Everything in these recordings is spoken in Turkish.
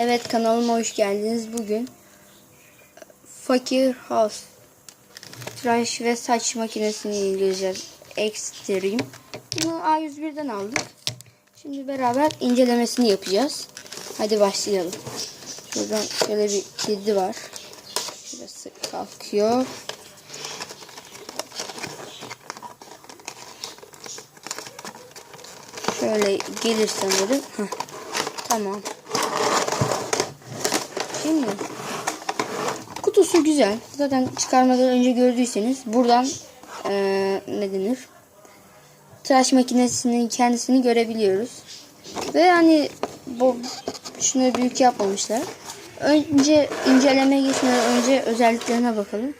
Evet kanalıma hoş geldiniz. Bugün Fakir House tıraş ve saç makinesini inceleyeceğiz. Extreme. Bunu A101'den aldık. Şimdi beraber incelemesini yapacağız. Hadi başlayalım. Şuradan şöyle bir kilidi var. Şurası kalkıyor. Şöyle gelir sanırım. Heh. Tamam. Şimdi kutusu güzel. Zaten çıkarmadan önce gördüyseniz buradan eee ne denir? Tıraş makinesinin kendisini görebiliyoruz. Ve hani bu şunu büyük yapmamışlar. Önce inceleme geçmeden önce özelliklerine bakalım.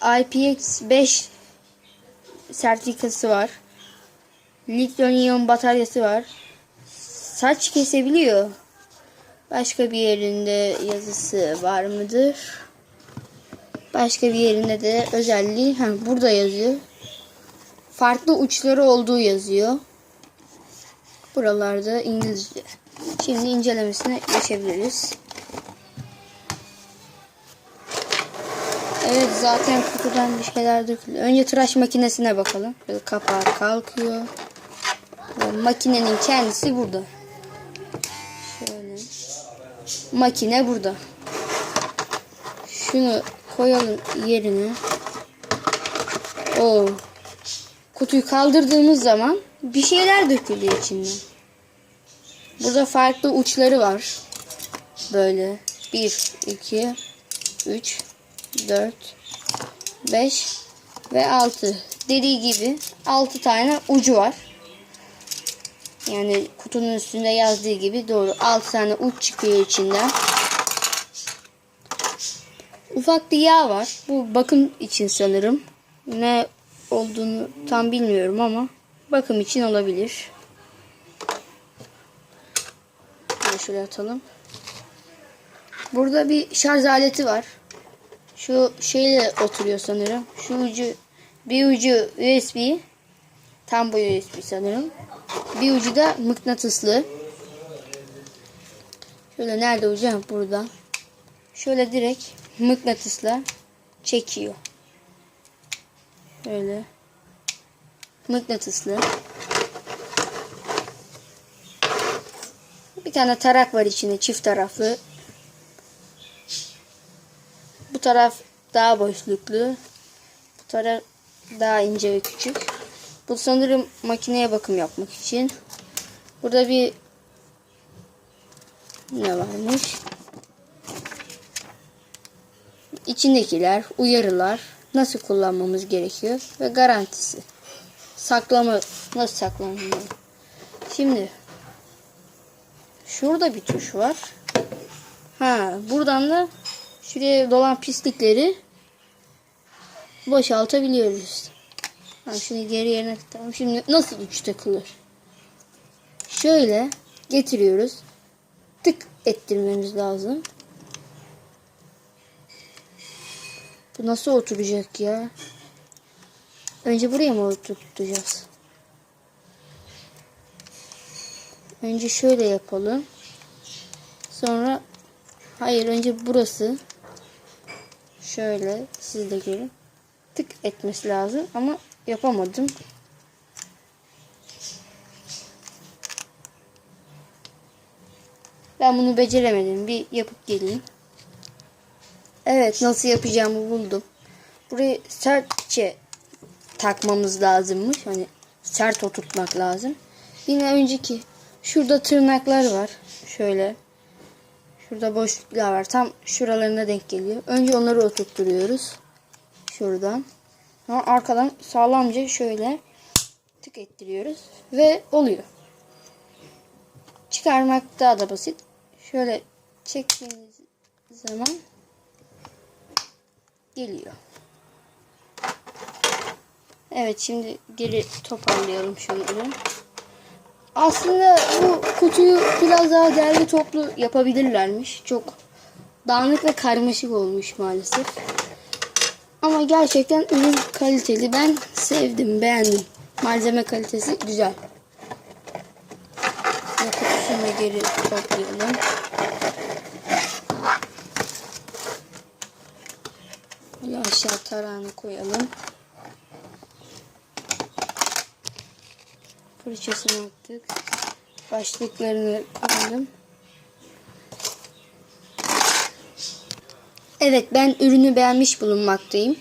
IPX5 sertifikası var. Lityum iyon bataryası var. Saç kesebiliyor. Başka bir yerinde yazısı var mıdır? Başka bir yerinde de özelliği ha, burada yazıyor. Farklı uçları olduğu yazıyor. Buralarda İngilizce. Şimdi incelemesine geçebiliriz. Evet zaten kutudan bir şeyler dökülüyor. Önce tıraş makinesine bakalım. Böyle kapağı kalkıyor. Ve makinenin kendisi burada. Şöyle. Makine burada. Şunu koyalım yerine. Oo. Kutuyu kaldırdığımız zaman bir şeyler dökülüyor içinden. Burada farklı uçları var. Böyle 1, 2, 3, 4, 5 ve 6. Dediği gibi 6 tane ucu var. Yani kutunun üstünde yazdığı gibi doğru 6 tane uç çıkıyor içinden. Ufak bir yağ var. Bu bakım için sanırım. Ne olduğunu tam bilmiyorum ama bakım için olabilir. Bunu şöyle atalım. Burada bir şarj aleti var. Şu şeyle oturuyor sanırım. Şu ucu bir ucu USB. Tam bu USB sanırım. Bir ucu da mıknatıslı. Şöyle nerede ucu? Burada. Şöyle direkt mıknatısla çekiyor. Böyle. Mıknatıslı. Bir tane tarak var içinde çift taraflı. Bu taraf daha boşluklu. Bu taraf daha ince ve küçük. Bu sanırım makineye bakım yapmak için. Burada bir ne varmış? İçindekiler, uyarılar, nasıl kullanmamız gerekiyor ve garantisi. Saklama, nasıl saklanmalı? Şimdi şurada bir tuş var. Ha, buradan da şuraya dolan pislikleri boşaltabiliyoruz. Tamam şimdi geri yerine tamam. Şimdi nasıl uç takılır? Şöyle getiriyoruz. Tık ettirmemiz lazım. Bu nasıl oturacak ya? Önce buraya mı oturtacağız? Önce şöyle yapalım. Sonra hayır önce burası şöyle siz de görün. Tık etmesi lazım ama yapamadım. Ben bunu beceremedim. Bir yapıp geleyim. Evet nasıl yapacağımı buldum. Burayı sertçe takmamız lazımmış. Hani sert oturtmak lazım. Yine önceki şurada tırnaklar var. Şöyle. Şurada boşluklar var. Tam şuralarına denk geliyor. Önce onları oturtturuyoruz. Şuradan. Sonra arkadan sağlamca şöyle tık ettiriyoruz. Ve oluyor. Çıkarmak daha da basit. Şöyle çektiğiniz zaman geliyor. Evet şimdi geri toparlayalım şunları. Aslında bu kutuyu biraz daha derli toplu yapabilirlermiş. Çok dağınık ve karmaşık olmuş maalesef. Ama gerçekten ürün kaliteli. Ben sevdim, beğendim. Malzeme kalitesi güzel. Ve kutusuna geri toplayalım. Aşağı tarağını koyalım. Fırçasını attık. Başlıklarını koyalım. Evet ben ürünü beğenmiş bulunmaktayım.